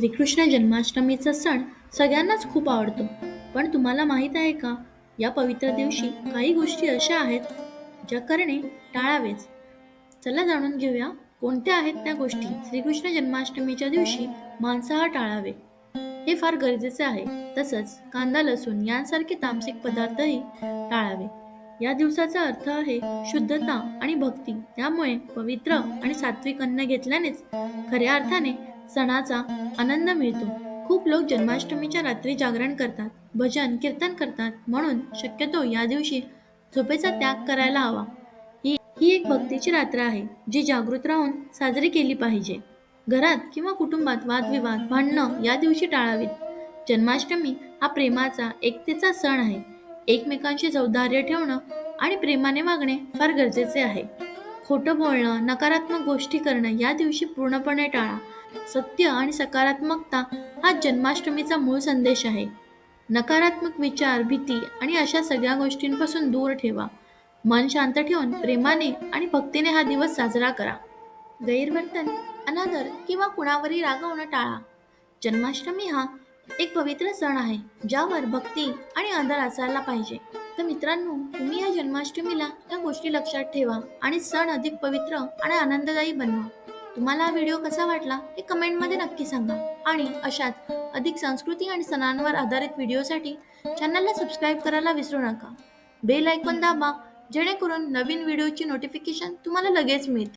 श्रीकृष्ण जन्माष्टमीचा सण सगळ्यांनाच खूप आवडतो. पण तुम्हाला माहीत आहे का या पवित्र दिवशी काही गोष्टी अशा आहेत ज्या करणे टाळावेच. चला जाणून घेऊया कोणत्या आहेत त्या गोष्टी. श्रीकृष्ण जन्माष्टमीच्या दिवशी मांसाहार टाळावे. हे फार गरजेचे आहे. तसंच कांदा लसूण यांसारखे तामसिक पदार्थही टाळावे. या दिवसाचा अर्थ आहे शुद्धता आणि भक्ती. त्यामुळे पवित्र आणि सात्विक अन्न घेतल्यानेच खऱ्या अर्थाने सणाचा आनंद मिळतो. खूप लोक जन्माष्टमीच्या रात्री जागरण करतात भजन कीर्तन करतात म्हणून शक्यतो या दिवशी झोपेचा त्याग करायला हवा. ही ही एक भक्तीची रात्र आहे जी जागृत राहून साजरी केली पाहिजे. घरात किंवा कुटुंबात वादविवाद भांडणं या दिवशी टाळावीत. जन्माष्टमी हा प्रेमाचा एकतेचा सण आहे. एकमेकांशी सौहार्द्य ठेवणं आणि प्रेमाने वागणे फार गरजेचे आहे. खोटं बोलणं नकारात्मक गोष्टी करणं या दिवशी पूर्णपणे टाळा. सत्य आणि सकारात्मकता हा जन्माष्टमीचा मूळ संदेश आहे. नकारात्मक विचार भीती आणि अशा सगळ्या गोष्टींपासून दूर ठेवा. मन शांत ठेवून प्रेमाने आणि भक्तीने हा दिवस साजरा करा. गैरवर्तन अनादर किंवा कुणावरही रागवणं टाळा. जन्माष्टमी हा एक पवित्र सण आहे ज्यावर भक्ती आणि आदर असायला पाहिजे. तर मित्रांनो तुम्ही या जन्माष्टमीला या गोष्टी लक्षात ठेवा आणि सण अधिक पवित्र आणि आनंददायी बनवा. तुम्हाला हा व्हिडिओ कसा वाटला हे कमेंटमध्ये नक्की सांगा. आणि अशाच अधिक संस्कृती आणि सणांवर आधारित व्हिडिओसाठी चॅनलला सबस्क्राईब करायला विसरू नका. बेल ऐकून दाबा जेणेकरून नवीन व्हिडिओची नोटिफिकेशन तुम्हाला लगेच मिळते.